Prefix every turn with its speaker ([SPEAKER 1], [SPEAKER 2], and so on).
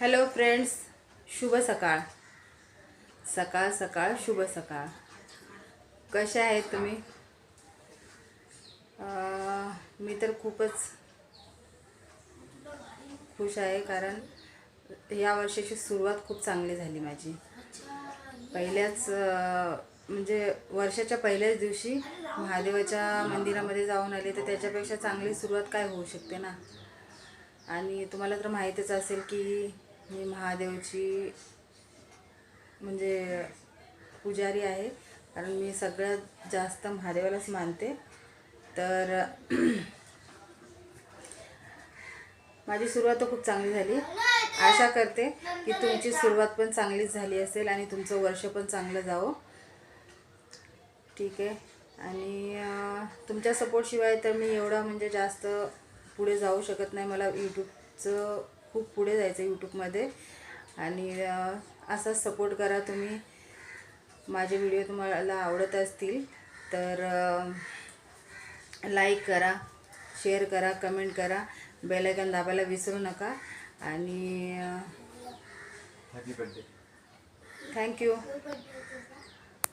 [SPEAKER 1] Hello friends शुभ सकाळ. सकाळ सकाळ शुभ सकाळ. कसे आहेत तुम्ही? मी तर खूपच खुश आहे कारण या वर्षाची सुरुवात खूप चांगली झाली माझी. पहिल्याच म्हणजे वर्षाच्या पहिल्याच दिवशी महादेवाच्या मंदिरामध्ये जाऊन आले तर त्याच्यापेक्षा चांगली सुरुवात काय होऊ शकते ना? आणि तुम्हाला तर माहीतच असेल की मी महादेवची म्हणजे पुजारी आहे. कारण मी सगळ्यात जास्त महादेवालाच मानते. तर माझी सुरुवात तर खूप चांगली झाली. आशा करते की तुमची सुरुवात पण चांगलीच झाली असेल आणि तुमचं वर्ष पण चांगलं जावं. ठीक आहे. आणि तुमच्या सपोर्टशिवाय तर मी एवढा म्हणजे जास्त पुढे जाऊ शकत नाही. मला यूट्यूबचं खूप पुढे जायचं यूट्यूबमध्ये आणि असाच सपोर्ट करा तुम्ही. माझे व्हिडिओ तुम्हाला आवडत असतील तर लाईक करा शेअर करा कमेंट करा. बेलायकन दाबायला विसरू नका. आणि थँक्यू